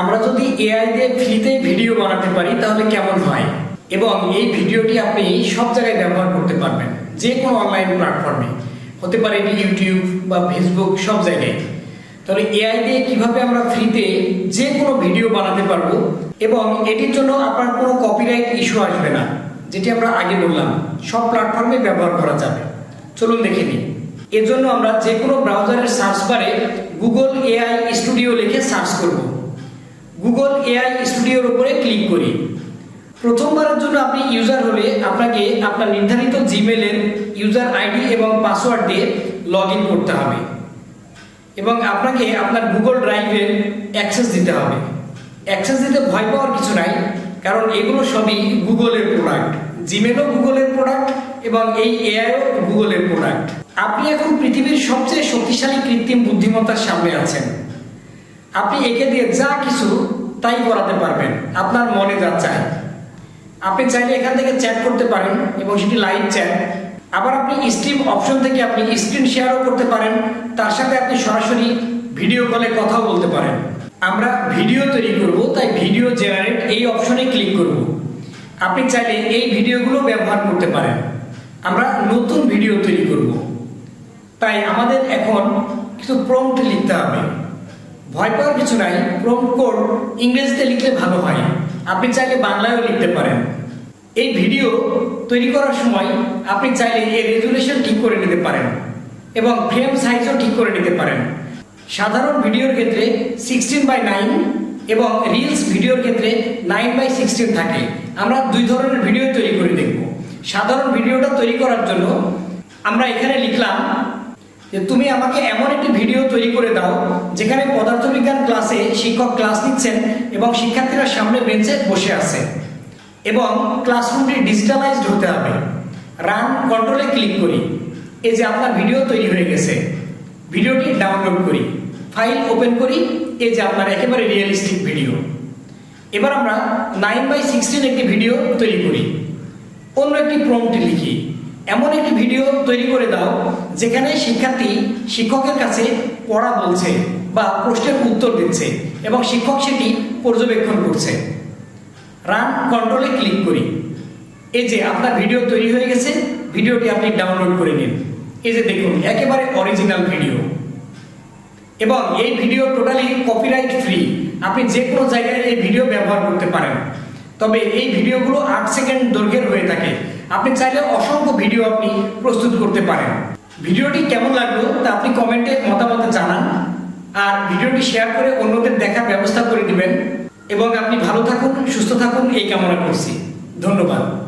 আমরা যদি এআই দিয়ে ফ্রিতে ভিডিও বানাতে পারি, তাহলে কেমন হয়? এবং এই ভিডিওটি আপনি সব জায়গায় ব্যবহার করতে পারবেন, যে কোনো অনলাইন প্ল্যাটফর্মে হতে পারে এটি ইউটিউব বা ফেসবুক সব জায়গায়। তাহলে এআই দিয়ে কীভাবে আমরা ফ্রিতে যে কোনো ভিডিও বানাতে পারব? এবং এটির জন্য আপনার কোনো কপিরাইট ইস্যু আসবে না, যেটি আমরা আগে বললাম, সব প্ল্যাটফর্মে ব্যবহার করা যাবে। চলুন দেখে নিই। এর জন্য আমরা যে কোনো ব্রাউজারের সার্চ বারে গুগল এআই স্টুডিও লিখে সার্চ করব। গুগল এআই স্টুডিওর উপরে ক্লিক করি। প্রথমবারের জন্য আপনি ইউজার হলে আপনাকে আপনার নির্ধারিত জিমেলের ইউজার আইডি এবং পাসওয়ার্ড দিয়ে লগ করতে হবে। এবং আপনাকে আপনার গুগল ড্রাইভের অ্যাক্সেস দিতে হবে। অ্যাক্সেস দিতে ভয় পাওয়ার কিছু নাই, কারণ এগুলো সবই গুগলের প্রোডাক্ট জিমেলও গুগলের প্রোডাক্ট এবং এই এআইও গুগলের প্রোডাক্ট আপনি এখন পৃথিবীর সবচেয়ে শক্তিশালী কৃত্রিম বুদ্ধিমত্তার সামনে আছেন। আপনি একে দিয়ে যা কিছু তাই করাতে পারবেন। আপনার মনে যা চায়। আপনি চাইলে এখান থেকে চ্যাট করতে পারেন এবং সেটি লাইভ চ্যাট আবার আপনি স্ট্রিম অপশন থেকে আপনি স্ক্রিন শেয়ারও করতে পারেন। তার সাথে আপনি সরাসরি ভিডিও কলে কথাও বলতে পারেন। আমরা ভিডিও তৈরি করব, তাই ভিডিও জেনারেট এই অপশনে ক্লিক করব। আপনি চাইলে এই ভিডিওগুলো ব্যবহার করতে পারেন। আমরা নতুন ভিডিও তৈরি করব। তাই আমাদের এখন কিছু প্রম্পট লিখতে হবে। ভয় পাওয়ার কিছু নাই প্রম্পট কোড ইংরেজিতে লিখলে ভালো হয়। আপনি চাইলে বাংলায়ও লিখতে পারেন। এই ভিডিও তৈরি করার সময় আপনি চাইলে এর রেজুলেশন ঠিক করে নিতে পারেন এবং ফ্রেম সাইজও ঠিক করে নিতে পারেন। সাধারণ ভিডিওর ক্ষেত্রে সিক্সটিন বাই নাইন এবং রিলস ভিডিওর ক্ষেত্রে নাইন বাই সিক্সটিন থাকে। আমরা দুই ধরনের ভিডিও তৈরি করে দেখব। সাধারণ ভিডিওটা তৈরি করার জন্য আমরা এখানে লিখলাম যে তুমি আমাকে এমন একটি ভিডিও তৈরি করে দাও, যেখানে পদার্থবিজ্ঞান ক্লাসে শিক্ষক ক্লাস নিচ্ছেন এবং শিক্ষার্থীরা সামনে বেঞ্চে বসে আছে। এবং ক্লাসরুমটি ডিজিটালাইজড হতে হবে। রান কন্ট্রোলে ক্লিক করি। এই যে আপনার ভিডিও তৈরি হয়ে গেছে। ভিডিওটি ডাউনলোড করি। ফাইল ওপেন করি। এই যে আপনার একেবারে রিয়েলিস্টিক ভিডিও এবার আমরা নাইন বাই সিক্সটিন একটি ভিডিও তৈরি করি। অন্য একটি প্রম্পট লিখি। এমন একটি ভিডিও তৈরি করে দাও যেখানে শিক্ষার্থী শিক্ষকের কাছে পড়া বলছে বা প্রশ্নের উত্তর দিচ্ছে এবং শিক্ষক সেটি পর্যবেক্ষণ করছে। রান কন্ট্রোলে ক্লিক করি। এই যে আপনার ভিডিও তৈরি হয়ে গেছে ভিডিওটি আপনি ডাউনলোড করে নিন। এই যে দেখুন, একেবারে অরিজিনাল ভিডিও এবং এই ভিডিও টোটালি কপিরাইট ফ্রি আপনি যে কোনো জায়গায় এই ভিডিও ব্যবহার করতে পারেন। তবে এই ভিডিওগুলো আট সেকেন্ড দৈর্ঘ্যের হয়ে থাকে। আপনি চাইলে অসংখ্য ভিডিও আপনি প্রস্তুত করতে পারেন। ভিডিওটি কেমন লাগল তা আপনি কমেন্টে মতামত জানান। আর ভিডিওটি শেয়ার করে অন্যদের দেখার ব্যবস্থা করে দিবেন। এবং আপনি ভালো থাকুন, সুস্থ থাকুন, এই কামনা করছি। ধন্যবাদ।